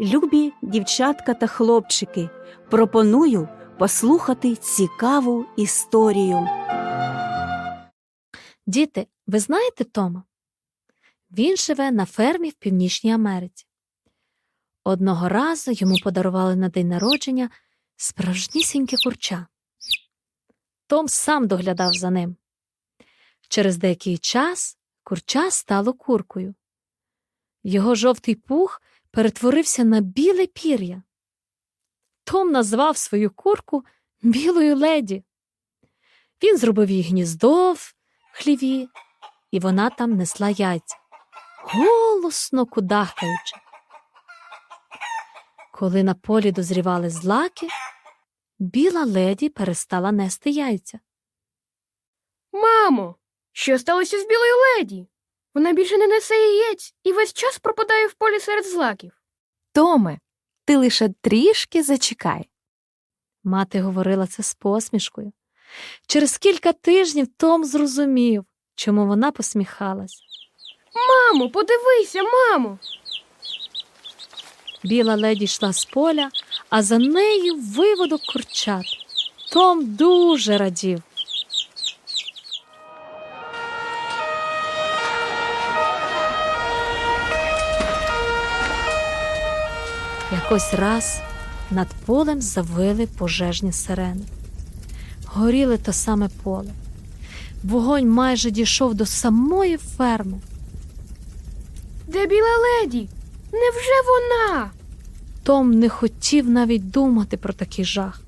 Любі дівчатка та хлопчики, пропоную послухати цікаву історію. Діти, ви знаєте Тома? Він живе на фермі в Північній Америці. Одного разу йому подарували на день народження справжнісіньке курча. Том сам доглядав за ним. Через деякий час курча стало куркою. Його жовтий пух перетворився на біле пір'я. Том назвав свою курку білою леді. Він зробив їй гніздо в хліві, і вона там несла яйця, голосно кудахкаючи. Коли на полі дозрівали злаки, біла леді перестала нести яйця. Мамо, що сталося з білою леді? Вона більше не несе яєць і весь час пропадає в полі серед злаків. Томе, ти лише трішки зачекай. Мати говорила це з посмішкою. Через кілька тижнів Том зрозумів, чому вона посміхалась. Мамо, подивися, мамо. Біла леді йшла з поля, а за нею виводок курчат. Том дуже радів. Якось раз над полем завили пожежні сирени. Горіли те саме поле. Вогонь майже дійшов до самої ферми. Де біла леді? Невже вона? Том не хотів навіть думати про такий жах.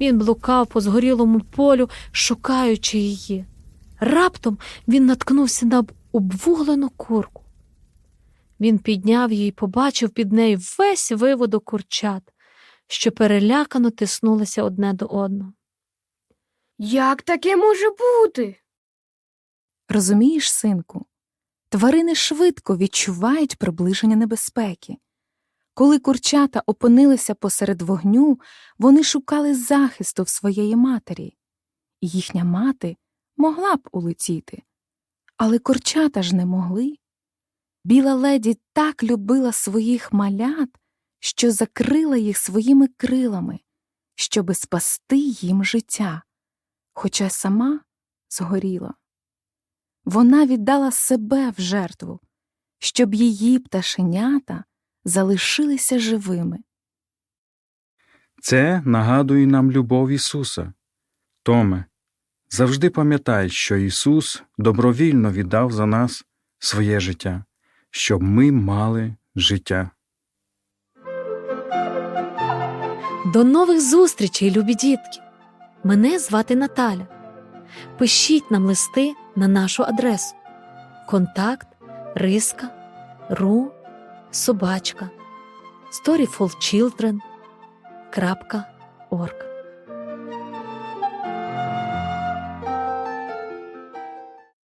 Він блукав по згорілому полю, шукаючи її. Раптом він наткнувся на обвуглену курку. Він підняв її і побачив під нею весь виводок курчат, що перелякано тиснулися одне до одного. Як таке може бути? Розумієш, синку, тварини швидко відчувають приближення небезпеки. Коли курчата опинилися посеред вогню, вони шукали захисту в своєї матері, і їхня мати могла б улетіти. Але курчата ж не могли. Біла леді так любила своїх малят, що закрила їх своїми крилами, щоби спасти їм життя, хоча сама згоріла. Вона віддала себе в жертву, щоб її пташенята залишилися живими. Це нагадує нам любов Ісуса. Томе, завжди пам'ятай, що Ісус добровільно віддав за нас своє життя, щоб ми мали життя. До нових зустрічей, любі дітки! Мене звати Наталя. Пишіть нам листи на нашу адресу контакт риска ру собачка storyfulchildren.org